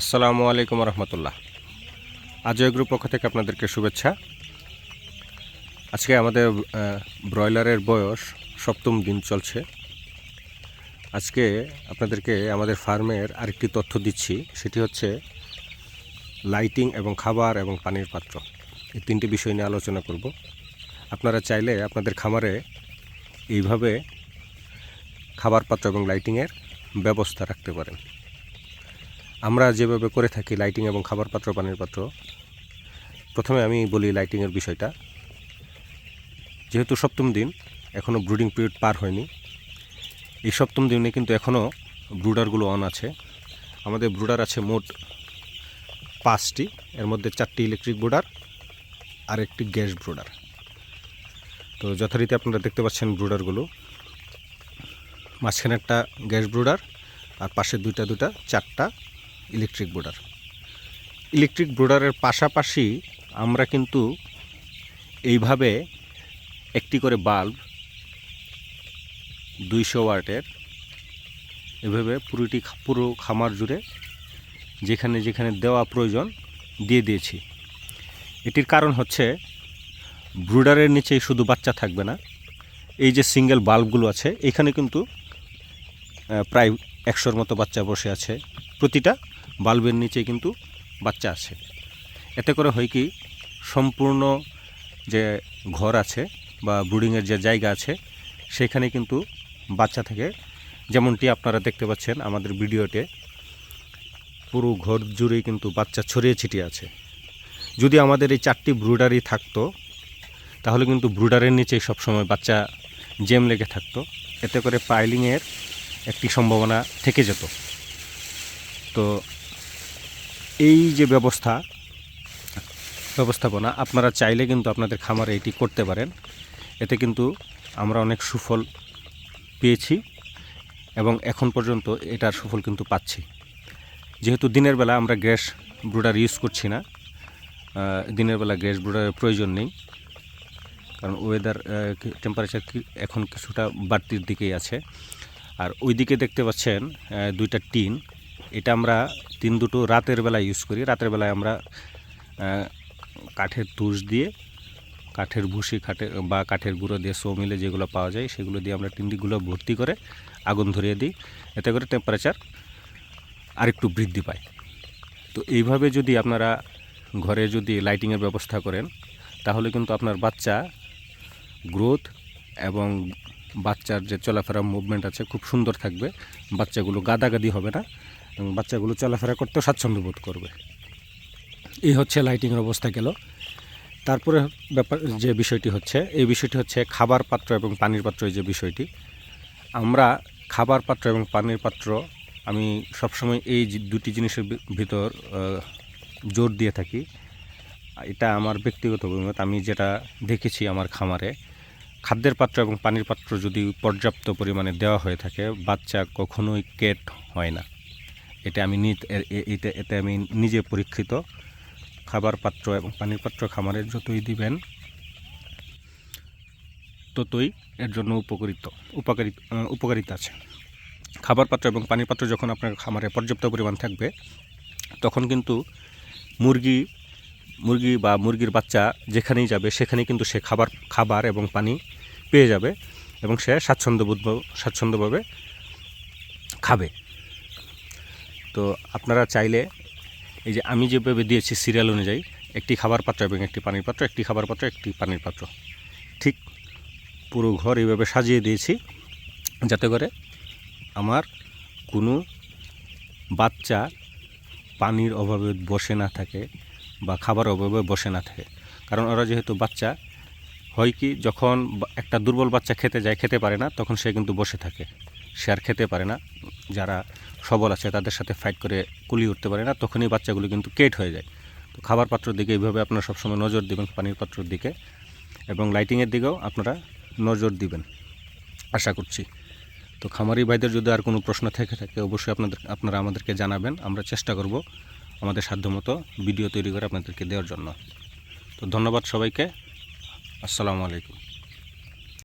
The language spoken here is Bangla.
আসসালামু আলাইকুম রহমতুল্লাহ। আজয় গ্রুপ পক্ষ থেকে আপনাদেরকে শুভেচ্ছা। আজকে আমাদের ব্রয়লারের বয়স সপ্তম দিন চলছে। আজকে আপনাদেরকে আমাদের ফার্মের আরেকটি তথ্য দিচ্ছি। সেটি হচ্ছে লাইটিং এবং খাবার এবং পানির পাত্র। এই তিনটি বিষয় নিয়ে আলোচনা করব। আপনারা চাইলে আপনাদের খামারে এইভাবে খাবার পাত্র এবং লাইটিংয়ের ব্যবস্থা রাখতে পারেন। আমরা যেভাবে করে থাকি লাইটিং এবং খাবার পাত্র পানির পাত্র, প্রথমে আমি বলি লাইটিংয়ের বিষয়টা। যেহেতু সপ্তম দিন এখনও ব্রুডিং পিরিয়ড পার হয়নি। এই সপ্তম দিনে কিন্তু এখনও ব্রুডারগুলো অন আছে। আমাদের ব্রুডার আছে মোট পাঁচটি, এর মধ্যে চারটি ইলেকট্রিক ব্রুডার, আর একটি গ্যাস ব্রুডার। তো যথারীতি আপনারা দেখতে পাচ্ছেন ব্রুডারগুলো। মাঝখানে একটা গ্যাস ব্রুডার, আর পাশে দুইটা দুটা চারটা ইলেকট্রিক ব্রুডার। ইলেকট্রিক ব্রুডারের পাশাপাশি আমরা কিন্তু এইভাবে একটি করে বাল্ব দুইশো ওয়াটের এভাবে পুরোটি পুরো খামার জুড়ে যেখানে যেখানে দেওয়া প্রয়োজন দিয়ে দিয়েছি। এটির কারণ হচ্ছে ব্রুডারের নিচেই শুধু বাচ্চা থাকবে না, এই যে সিঙ্গেল বাল্বগুলো আছে, এখানে কিন্তু প্রায় একশোর মতো বাচ্চা বসে আছে প্রতিটা বাল্বের নিচে কিন্তু বাচ্চা আছে। এতে করে হয় কি, সম্পূর্ণ যে ঘর আছে বা ব্রুডিংয়ের যে জায়গা আছে, সেখানে কিন্তু বাচ্চা থেকে, যেমনটি আপনারা দেখতে পাচ্ছেন আমাদের ভিডিওতে, পুরো ঘর জুড়েই কিন্তু বাচ্চা ছড়িয়ে ছিটিয়ে আছে। যদি আমাদের এই চারটি ব্রুডারই থাকতো, তাহলে কিন্তু ব্রুডারের নিচেই সবসময় বাচ্চা জেম লেগে থাকতো। এতে করে পাইলিংয়ের একটি সম্ভাবনা থেকে যেত। তো এই যে ব্যবস্থা, ব্যবস্থাপনা, আপনারা চাইলে কিন্তু আপনাদের খামারে এটি করতে পারেন। এতে কিন্তু আমরা অনেক সুফল পেয়েছি এবং এখন পর্যন্ত এটার সুফল কিন্তু পাচ্ছি। যেহেতু দিনের বেলা আমরা গ্যাস ব্রুডার ইউজ করছি না দিনের বেলা গ্যাস ব্রুডারের প্রয়োজন নেই। কারণ ওয়েদার টেম্পারেচার এখন কিছুটা বাড়তির দিকেই আছে। আর ওই দিকে দেখতে পাচ্ছেন দুইটা টিন। এটা আমরা তিন দুটো রাতের বেলা ইউজ করি। রাতের বেলায় আমরা কাঠের তুষ দিয়ে, কাঠের ভুসি কাঠের বা কাঠের গুঁড়ো দিয়ে সো মিলে যেগুলো পাওয়া যায়, সেগুলো দিয়ে আমরা টিন্ডিগুলো ভর্তি করে আগুন ধরিয়ে দিই। এতে করে টেম্পারেচার আরেকটু বৃদ্ধি পায়। তো এইভাবে যদি আপনারা ঘরে যদি লাইটিংয়ের ব্যবস্থা করেন, তাহলে কিন্তু আপনার বাচ্চা গ্রোথ এবং বাচ্চার যে চলাফেরা মুভমেন্ট আছে, খুব সুন্দর থাকবে। বাচ্চাগুলো গাদাগাদি হবে না। এবং বাচ্চাগুলো চলাফেরা করতেও স্বাচ্ছন্দ্য বোধ করবে। এই হচ্ছে লাইটিংয়ের অবস্থা গেল। তারপরে ব্যাপার, যে বিষয়টি হচ্ছে, এই বিষয়টি হচ্ছে খাবার পাত্র এবং পানির পাত্র, এই যে বিষয়টি। আমরা খাবার পাত্র এবং পানির পাত্র আমি সবসময় এই দুটি জিনিসের ভিতর জোর দিয়ে থাকি। এটা আমার ব্যক্তিগত অভিমত। আমি যেটা দেখেছি আমার খামারে, খাদ্যের পাত্র এবং পানির পাত্র যদি পর্যাপ্ত পরিমাণে দেওয়া হয়ে থাকে, বাচ্চা কখনোই কেট হয় না। এটা আমি এটা এতে আমি নিজে পরীক্ষিত। খাবার পাত্র এবং পানির পাত্র খামারে যতই দিবেন, ততই এর জন্য উপকৃত উপকারিত উপকারিতা আছে। খাবার পাত্র এবং পানির পাত্র যখন আপনার খামারে পর্যাপ্ত পরিমাণ থাকবে, তখন কিন্তু মুরগি মুরগি বা মুরগির বাচ্চা যেখানেই যাবে সেখানেই কিন্তু সে খাবার খাবার এবং পানি পেয়ে যাবে এবং সে স্বাচ্ছন্দ্যবোধ, স্বাচ্ছন্দ্যভাবে খাবে। তো আপনারা চাইলে এই যে আমি যেভাবে দিয়েছি সিরিয়াল অনুযায়ী, একটি খাবার পাত্র এবং একটি পানির পাত্র, একটি খাবার পাত্র, একটি পানির পাত্র। ঠিক পুরো ঘর এইভাবে সাজিয়ে দিয়েছি যাতে করে আমার কোনো বাচ্চা পানির অভাবে বসে না থাকে বা খাবার অভাবে বসে না থাকে। কারণ ওরা যেহেতু বাচ্চা, হয় কি যখন একটা দুর্বল বাচ্চা খেতে যায়, খেতে পারে না, তখন সে কিন্তু বসে থাকে। সে আর খেতে পারে না। যারা সবল আছে, তাদের সাথে ফাইট করে কুলিয়ে উঠতে পারে না, তখনই বাচ্চাগুলো কিন্তু কেট হয়ে যায়। তো খাবার পাত্রের দিকে এইভাবে আপনারা সবসময় নজর দিবেন, পানির পাত্রের দিকে এবং লাইটিংয়ের দিকেও আপনারা নজর দিবেন, আশা করছি। তো খামারি ভাইদের যদি আর কোনো প্রশ্ন থেকে থাকে, অবশ্যই আপনাদের, আপনারা আমাদেরকে জানাবেন, আমরা চেষ্টা করব আমাদের সাধ্যমতো ভিডিও তৈরি করে আপনাদেরকে দেওয়ার জন্য। তো ধন্যবাদ সবাইকে, আসসালামু আলাইকুম।